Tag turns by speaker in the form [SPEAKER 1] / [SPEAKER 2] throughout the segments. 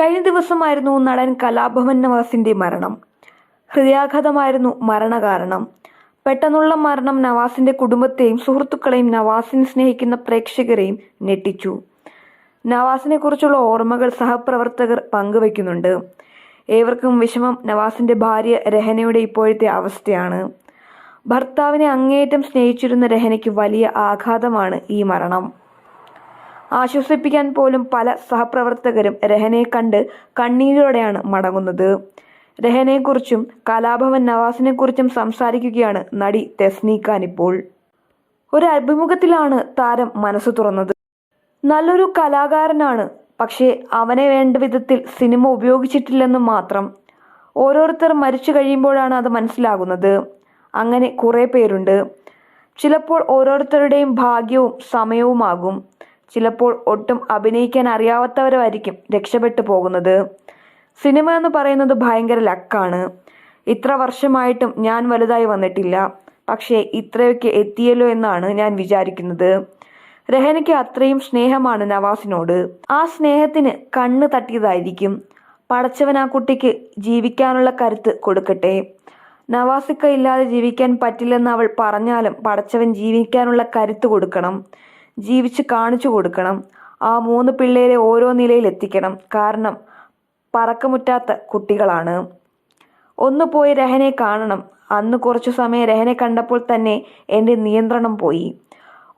[SPEAKER 1] കഴിഞ്ഞ ദിവസമായിരുന്നു നടൻ കലാഭവൻ നവാസിന്റെ മരണം. ഹൃദയാഘാതമായിരുന്നു മരണകാരണം പെട്ടെന്നുള്ള മരണം നവാസിന്റെ കുടുംബത്തെയും സുഹൃത്തുക്കളെയും നവാസിനെ സ്നേഹിക്കുന്ന പ്രേക്ഷകരെയും ഞെട്ടിച്ചു. നവാസിനെ കുറിച്ചുള്ള ഓർമ്മകൾ സഹപ്രവർത്തകർ പങ്കുവയ്ക്കുന്നുണ്ട്. ഏവർക്കും വിഷമം നവാസിന്റെ ഭാര്യ രഹനയുടെ ഇപ്പോഴത്തെ അവസ്ഥയാണ്. ഭർത്താവിനെ അങ്ങേയറ്റം സ്നേഹിച്ചിരുന്ന രഹനയ്ക്ക് വലിയ ആഘാതമാണ് ഈ മരണം. ആശ്വസിപ്പിക്കാൻ പോലും പല സഹപ്രവർത്തകരും രഹനയെ കണ്ട് കണ്ണീരോടെയാണ് മടങ്ങുന്നത്. രഹനയെക്കുറിച്ചും കലാഭവൻ നവാസിനെക്കുറിച്ചും സംസാരിക്കുകയാണ് നടി തെസ്നീഖാൻ ഇപ്പോൾ. ഒരു അഭിമുഖത്തിലാണ് താരം മനസ്സ് തുറന്നത്. നല്ലൊരു കലാകാരനാണ് പക്ഷേ അവനെ വേണ്ട വിധത്തിൽ സിനിമ ഉപയോഗിച്ചിട്ടില്ലെന്ന് മാത്രം. ഓരോരുത്തർ മരിച്ചു കഴിയുമ്പോഴാണ് അത് മനസ്സിലാകുന്നത്. അങ്ങനെ കുറേ പേരുണ്ട്. ചിലപ്പോൾ ഓരോരുത്തരുടെയും ഭാഗ്യവും സമയവുമാകും. ചിലപ്പോൾ ഒട്ടും അഭിനയിക്കാൻ അറിയാത്തവരായിരിക്കും രക്ഷപ്പെട്ടു പോകുന്നത്. സിനിമ എന്ന് പറയുന്നത് ഭയങ്കര ലക്കാണ്. ഇത്ര വർഷമായിട്ടും ഞാൻ വലുതായി വന്നിട്ടില്ല. പക്ഷേ ഇത്രയൊക്കെ എത്തിയല്ലോ എന്നാണ് ഞാൻ വിചാരിക്കുന്നത്. രഹനയ്ക്ക് അത്രയും സ്നേഹമാണ് നവാസിനോട്. ആ സ്നേഹത്തിന് കണ്ണ് തട്ടിയതായിരിക്കും. പടച്ചവൻ ആ കുട്ടിക്ക് ജീവിക്കാനുള്ള കരുത്ത് കൊടുക്കട്ടെ. നവാസിക്ക ഇല്ലാതെ ജീവിക്കാൻ പറ്റില്ലെന്ന് അവൾ പറഞ്ഞാലും പടച്ചവൻ ജീവിക്കാനുള്ള കരുത്ത് കൊടുക്കണം. ജീവിച്ച് കാണിച്ചു കൊടുക്കണം. ആ മൂന്ന് പിള്ളേരെ ഓരോ നിലയിൽ എത്തിക്കണം. കാരണം പറക്കമുറ്റാത്ത കുട്ടികളാണ്. ഒന്ന് പോയി രഹനെ കാണണം. അന്ന് കുറച്ചു സമയം രഹനെ കണ്ടപ്പോൾ തന്നെ എന്റെ നിയന്ത്രണം പോയി.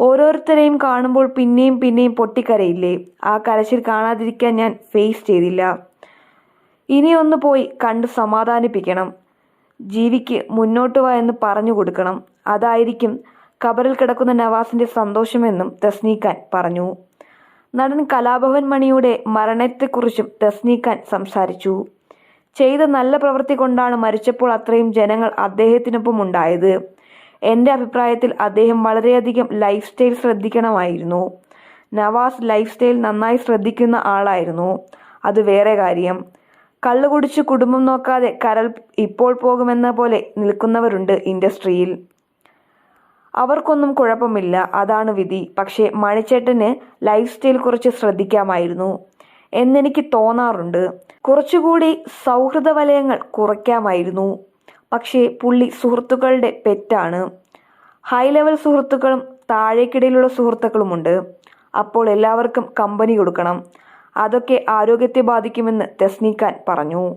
[SPEAKER 1] ഓരോരുത്തരെയും കാണുമ്പോൾ പിന്നെയും പിന്നെയും പൊട്ടിക്കരയില്ലേ? ആ കരച്ചിൽ കാണാതിരിക്കാൻ ഞാൻ ഫേസ് ചെയ്തില്ല. ഇനി ഒന്ന് പോയി കണ്ട് സമാധാനിപ്പിക്കണം. ജീവിക്ക് മുന്നോട്ട് വാ എന്ന് പറഞ്ഞു കൊടുക്കണം. അതായിരിക്കും കബറിൽ കിടക്കുന്ന നവാസിന്റെ സന്തോഷമെന്നും തസ്നീഖാൻ പറഞ്ഞു. നടൻ കലാഭവൻ മണിയുടെ മരണത്തെക്കുറിച്ചും തസ്നീഖാൻ സംസാരിച്ചു. ചെയ്ത നല്ല പ്രവൃത്തി കൊണ്ടാണ് മരിച്ചപ്പോൾ അത്രയും ജനങ്ങൾ അദ്ദേഹത്തിനൊപ്പം ഉണ്ടായത് എന്റെ അഭിപ്രായത്തിൽ അദ്ദേഹം വളരെയധികം ലൈഫ് സ്റ്റൈൽ ശ്രദ്ധിക്കണമായിരുന്നു. നവാസ് ലൈഫ് സ്റ്റൈൽ നന്നായി ശ്രദ്ധിക്കുന്ന ആളായിരുന്നു. അത് വേറെ കാര്യം. കള്ളു കുടിച്ച് കുടുംബം നോക്കാതെ കരൾ ഇപ്പോൾ പോകുമെന്ന പോലെ നിൽക്കുന്നവരുണ്ട് ഇൻഡസ്ട്രിയിൽ. അവർക്കൊന്നും കുഴപ്പമില്ല അതാണ് വിധി. പക്ഷേ മണിച്ചേട്ടന് ലൈഫ് സ്റ്റൈൽ കുറച്ച് ശ്രദ്ധിക്കാമായിരുന്നു. എന്നെനിക്ക് തോന്നാറുണ്ട്. കുറച്ചുകൂടി സൗഹൃദ വലയങ്ങൾ കുറയ്ക്കാമായിരുന്നു. പക്ഷേ പുള്ളി സുഹൃത്തുക്കളുടെ പെറ്റാണ്. ഹൈ ലെവൽ സുഹൃത്തുക്കളും താഴേക്കിടയിലുള്ള സുഹൃത്തുക്കളുമുണ്ട്. അപ്പോൾ എല്ലാവർക്കും കമ്പനി കൊടുക്കണം. അതൊക്കെ ആരോഗ്യത്തെ ബാധിക്കുമെന്ന് തെസ്നീക്കാൻ പറഞ്ഞു.